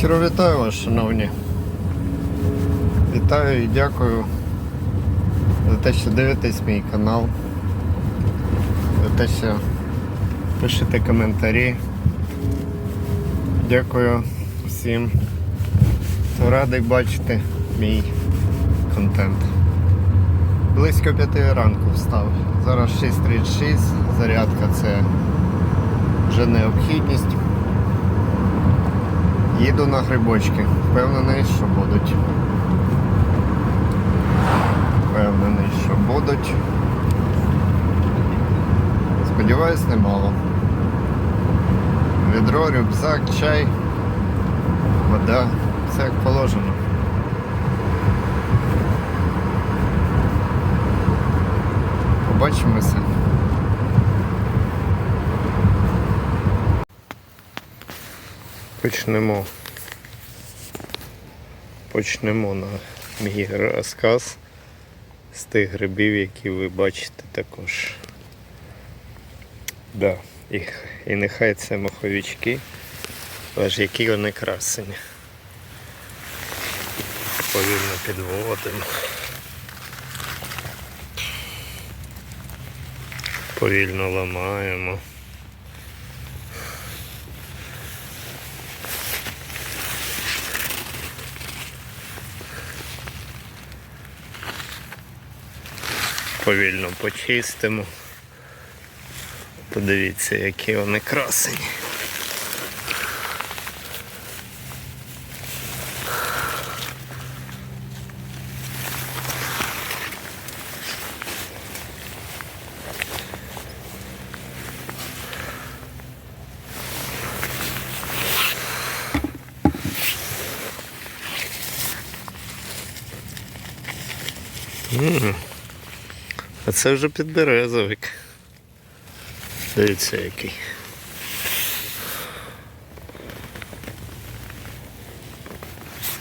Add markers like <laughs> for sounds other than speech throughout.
Щиро вітаю вас, шановні. Вітаю і дякую за те, що дивитесь мій канал, за те, що пишете коментарі. Дякую всім, хто радий бачити мій контент. Близько 5 ранку встав. Зараз 6.36, зарядка це вже необхідність. Їду на грибочки. Впевнений, що будуть. Впевнений, що будуть. Сподіваюсь, немало. Відро, рюкзак, чай, вода, все як положено. Побачимося. Почнемо. Почнемо на мій розказ з тих грибів, які ви бачите також. Да, і, і нехай це маховички, але ж які вони красені. Повільно підводимо. Повільно ламаємо. Повільно почистимо. Подивіться, які вони красені. М. А це вже підберезовик. Дивіться який.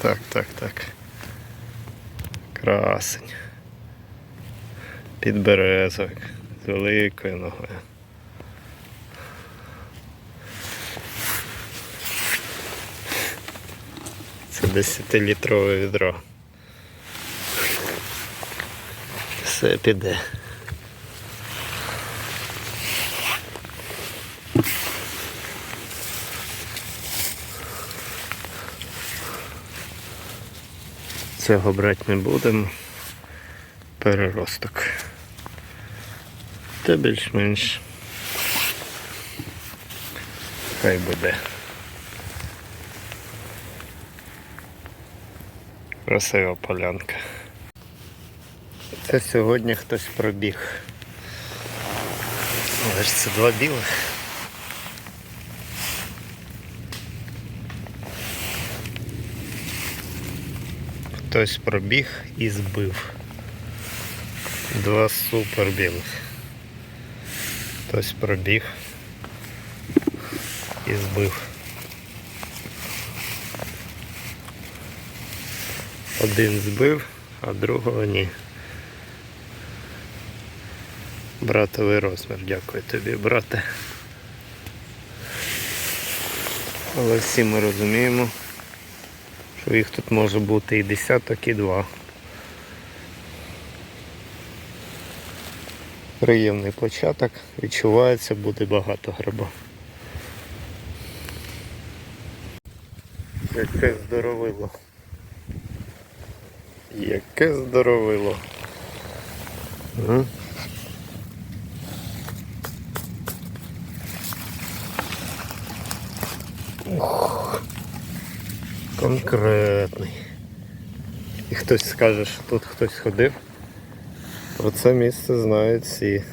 Так, так, так. Красень. Підберезовик. З великою ногою. Це 10-літрове відро. Все піде. Цього брати не будемо. Переросток. Та більш-менш. Хай буде. Красива полянка. Це сьогодні хтось пробіг. Але ж це два білих. Хтось пробіг і збив. Два супер білих. Хтось пробіг і збив. Один збив, а другого ні. Братовий розмір, дякую тобі, брате. Але всі ми розуміємо, що їх тут може бути і десяток, і два. Приємний початок, відчувається, буде багато гриба. Яке здоровило. Яке здоровило. Ух, конкретний. І хтось скаже, що тут хтось ходив. Про це місце знають всі.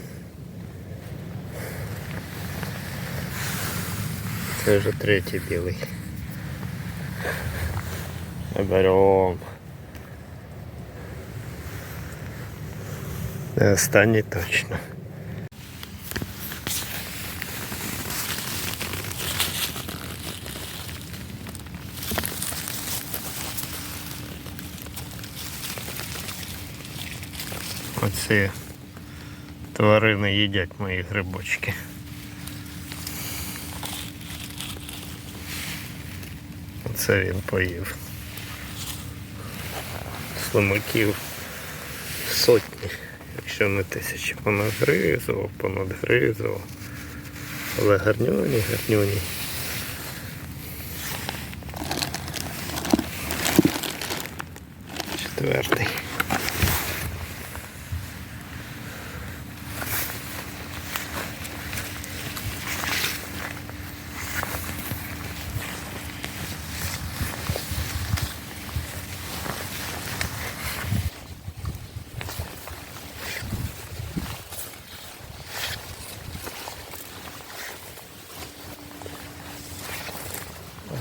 Це вже третій білий. Берем. Останній точно. Оці тварини їдять мої грибочки. Оце він поїв. Слимаків сотні, якщо не тисячі. Понагризував, понадгризував. Але гарнюні, гарнюні. Четвертий.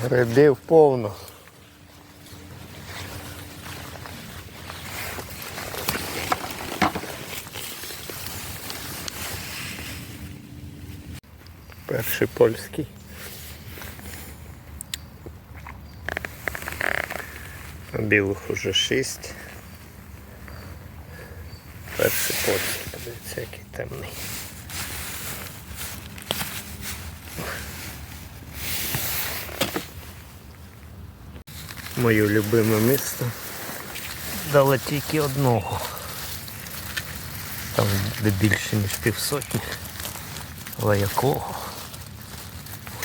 Грибів повно. Перший польський. А білих уже шість. Перший польський, подивіться, який темний. Моє любиме місто. Дало тільки одного. Там де більше ніж півсотні. Але якого?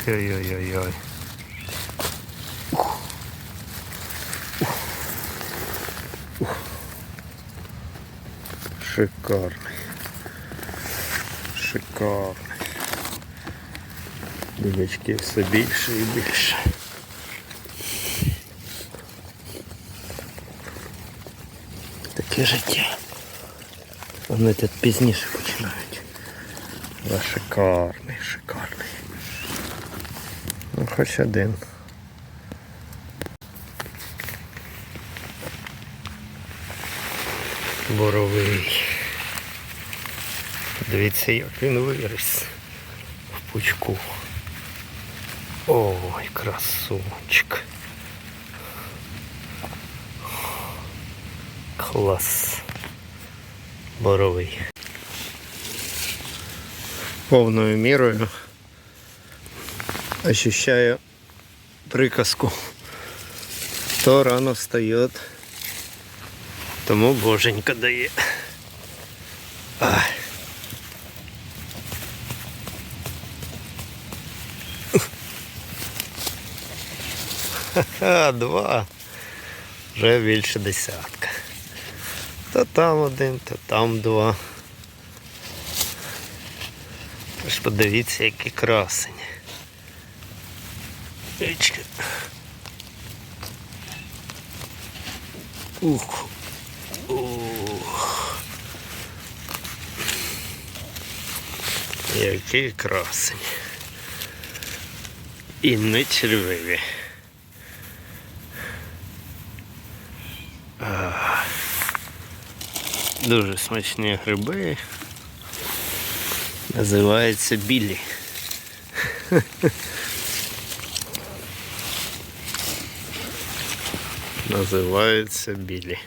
Ой-ой-ой-ой. Шикарний. Шикарний. Дівочки все більше і більше. Таке життя. Вони тут пізніше починають. Але шикарний, шикарний. Ну, хоч один. Боровий. Дивіться, як він виріс в пучку. Ой, красунчик. Клас. Боровий. Повною мірою ощущаю приказку. Хто рано встает, тому боженька дає. Ай. Ха-ха, два. Вже більше десятка. То там один, то там два. Тож подивіться, які красені. Річка. Ух. Ух. Які красені. І не червиві. Дуже смачні гриби. Називаються білі. <laughs> Називаються білі.